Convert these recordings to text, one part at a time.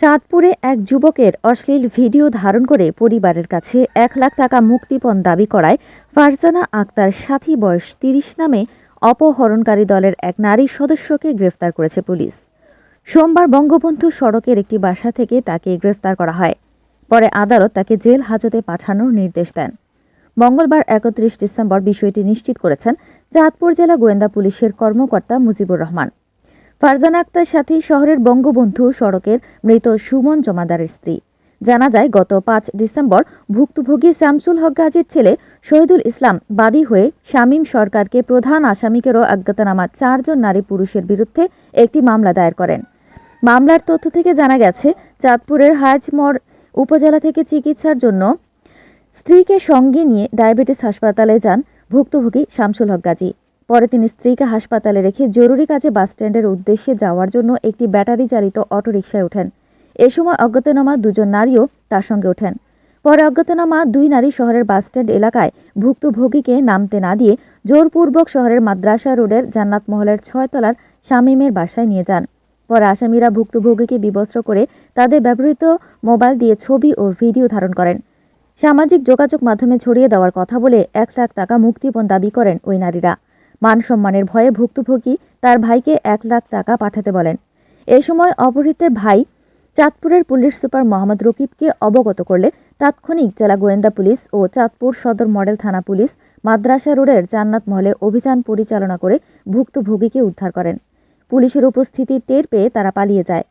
চাঁদপুরে এক যুবকের অশ্লীল ভিডিও ধারণ করে পরিবারের কাছে এক লাখ টাকা মুক্তিপণ দাবি করায় ফারজানা আক্তার সাথী বয়স তিরিশ নামে অপহরণকারী দলের এক নারী সদস্যকে গ্রেফতার করেছে পুলিশ। সোমবার বঙ্গবন্ধু সড়কের একটি বাসা থেকে তাকে গ্রেফতার করা হয়। পরে আদালত তাকে জেল হাজতে পাঠানোর নির্দেশ দেন। মঙ্গলবার একত্রিশ ডিসেম্বর বিষয়টি নিশ্চিত করেছেন চাঁদপুর জেলা গোয়েন্দা পুলিশের কর্মকর্তা মুজিবুর রহমান। ফারজানা আক্তার সাথী শহরের বঙ্গবন্ধু সড়কের মৃত সুমন জমাদারের স্ত্রী। জানা যায়, গত পাঁচ ডিসেম্বর ভুক্তভোগী শামসুল হক গাজীর ছেলে শহীদুল ইসলাম বাদী হয়ে শামীম সরকারকে প্রধান আসামিকেরও অজ্ঞাতনামা চারজন নারী পুরুষের বিরুদ্ধে একটি মামলা দায়ের করেন। মামলার তথ্য থেকে জানা গেছে, চাঁদপুরের হাজমর উপজেলা থেকে চিকিৎসার জন্য স্ত্রীকে সঙ্গে নিয়ে ডায়াবেটিস হাসপাতালে যান ভুক্তভোগী শামসুল হক গাজী। পরে তিনি স্ত্রীকে হাসপাতালে রেখে জরুরি কাজে বাসস্ট্যান্ডের উদ্দেশ্যে যাওয়ার জন্য একটি ব্যাটারি চালিত অটোরিকশায় ওঠেন। এ সময় অজ্ঞাতনামা দুজন নারীও তার সঙ্গে ওঠেন। পরে অজ্ঞাতনামা দুই নারী শহরের বাসস্ট্যান্ড এলাকায় ভুক্তভোগীকে নামতে না দিয়ে জোরপূর্বক শহরের মাদ্রাসা রোডের জান্নাত মহলের ছয়তলার শামীমের বাসায় নিয়ে যান। পরে আসামিরা ভুক্তভোগীকে বিবস্ত্র করে তাদের ব্যবহৃত মোবাইল দিয়ে ছবি ও ভিডিও ধারণ করেন। সামাজিক যোগাযোগ মাধ্যমে ছড়িয়ে দেওয়ার কথা বলে এক লাখ টাকা মুক্তিপণ দাবি করেন ওই নারীরা। মান সম্মানের ভয়ে ভুক্তভোগী তার ভাইকে এক লাখ টাকা পাঠাতে বলেন। এ সময় অপহৃতের ভাই চাঁদপুরের পুলিশ সুপার মোহাম্মদ রকিবকে অবগত করলে তাৎক্ষণিক জেলা গোয়েন্দা পুলিশ ও চাঁদপুর সদর মডেল থানা পুলিশ মাদ্রাসা রোডের জান্নাত মহলে অভিযান পরিচালনা করে ভুক্তভোগীকে উদ্ধার করেন। পুলিশের উপস্থিতি টের পেয়ে তারা পালিয়ে যায়।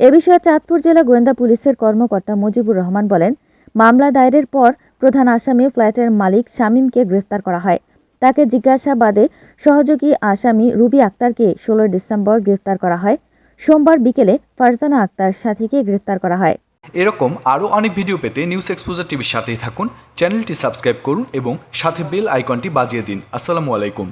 এ বিষয়ে চাঁদপুর জেলা গোয়েন্দা পুলিশের কর্মকর্তা মুজিবুর রহমান বলেন, মামলা দায়েরের পর প্রধান আসামি ফ্ল্যাটের মালিক শামীমকে গ্রেফতার করা হয়। তাকে জিজ্ঞাসাবাদে সহযোগী আসামি রুবি আক্তারকে ষোলোই ডিসেম্বর গ্রেফতার করা হয়। সোমবার বিকেলে ফারজানা আক্তার সাথীকে গ্রেফতার করা হয়। এরকম আরও অনেক ভিডিও পেতে নিউজ এক্সপোজার টিভির সাথেই থাকুন, চ্যানেলটি সাবস্ক্রাইব করুন এবং সাথে বেল আইকনটি বাজিয়ে দিন। আসসালামু আলাইকুম।